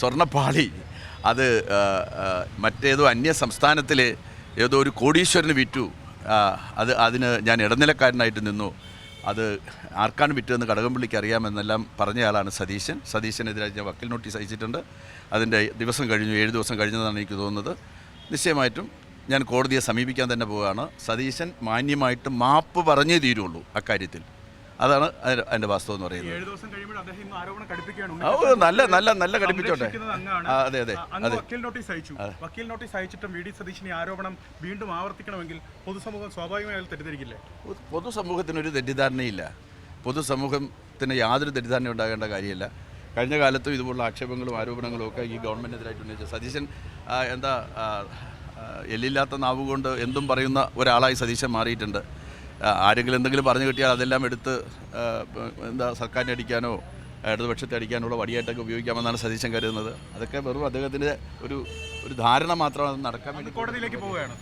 സ്വർണപ്പാളി. അത് മറ്റേതോ അന്യ സംസ്ഥാനത്തിൽ ഏതോ ഒരു കോടീശ്വരന് വിറ്റു. അത് അതിന് ഞാൻ ഇടനിലക്കാരനായിട്ട് നിന്നു. അത് ആർക്കാണ് വിറ്റതെന്ന് കടകംപള്ളിക്ക് അറിയാമെന്നെല്ലാം പറഞ്ഞയാളാണ് സതീശൻ. സതീശനെതിരെ ഞാൻ വക്കീൽ നോട്ടീസ് അയച്ചിട്ടുണ്ട്. അതിന്റെ ദിവസം കഴിഞ്ഞു ഏഴ് ദിവസം കഴിഞ്ഞതാണ് എനിക്ക് തോന്നുന്നത്. നിശ്ചയമായിട്ടും ഞാൻ കോടതിയെ സമീപിക്കാൻ തന്നെ പോവുകയാണ്. സതീശൻ മാന്യമായിട്ട് മാപ്പ് പറഞ്ഞേ തീരുള്ളൂ അക്കാര്യത്തിൽ. അതാണ് അതിന്റെ- വാസ്തവം എന്ന് പറയുന്നത്. നല്ല നല്ല നല്ല ഘടിപ്പിച്ചോട്ടെ. അങ്ങാണ്. അതെ അതെ അതെ. വക്കീൽ നോട്ടീസ് അയച്ചു. വക്കീൽ നോട്ടീസ് അയച്ചിട്ടും വി ഡി സതീശിനെ ആരോപണം വീണ്ടും ആവർത്തിക്കണമെങ്കിൽ പൊതുസമൂഹം സ്വാഭാവികമായി തെറ്റിദ്ധരിക്കില്ലേ? പൊതുസമൂഹത്തിന് പൊതുസമൂഹത്തിനൊരു തെറ്റിദ്ധാരണയില്ല. പൊതുസമൂഹത്തിന് യാതൊരു തെറ്റിദ്ധാരണ ഉണ്ടാകേണ്ട കാര്യമില്ല. കഴിഞ്ഞ കാലത്തും ഇതുപോലുള്ള ആക്ഷേപങ്ങളും ആരോപണങ്ങളും ഒക്കെ ഈ ഗവൺമെന്റിനെതിരായിട്ട് ഉന്നയിച്ച സതീശൻ എന്താ എല്ലില്ലാത്ത നാവുകൊണ്ട് എന്തും പറയുന്ന ഒരാളായി സതീശൻ മാറിയിട്ടുണ്ട്. ആരെങ്കിലും എന്തെങ്കിലും പറഞ്ഞു കിട്ടിയാൽ അതെല്ലാം എടുത്ത് എന്താ സർക്കാരിനെ അടിക്കാനോ ഇടതുപക്ഷത്തെ അടിക്കാനുള്ള വടിയായിട്ടൊക്കെ ഉപയോഗിക്കാമെന്നാണ് സതീശൻ കരുതുന്നത്. അതൊക്കെ വെറും അദ്ദേഹത്തിന്റെ ഒരു ഒരു ധാരണ മാത്രമാണ് നടക്കാൻ വേണ്ടി കോടതിയിലേക്ക് പോവുകയാണ്.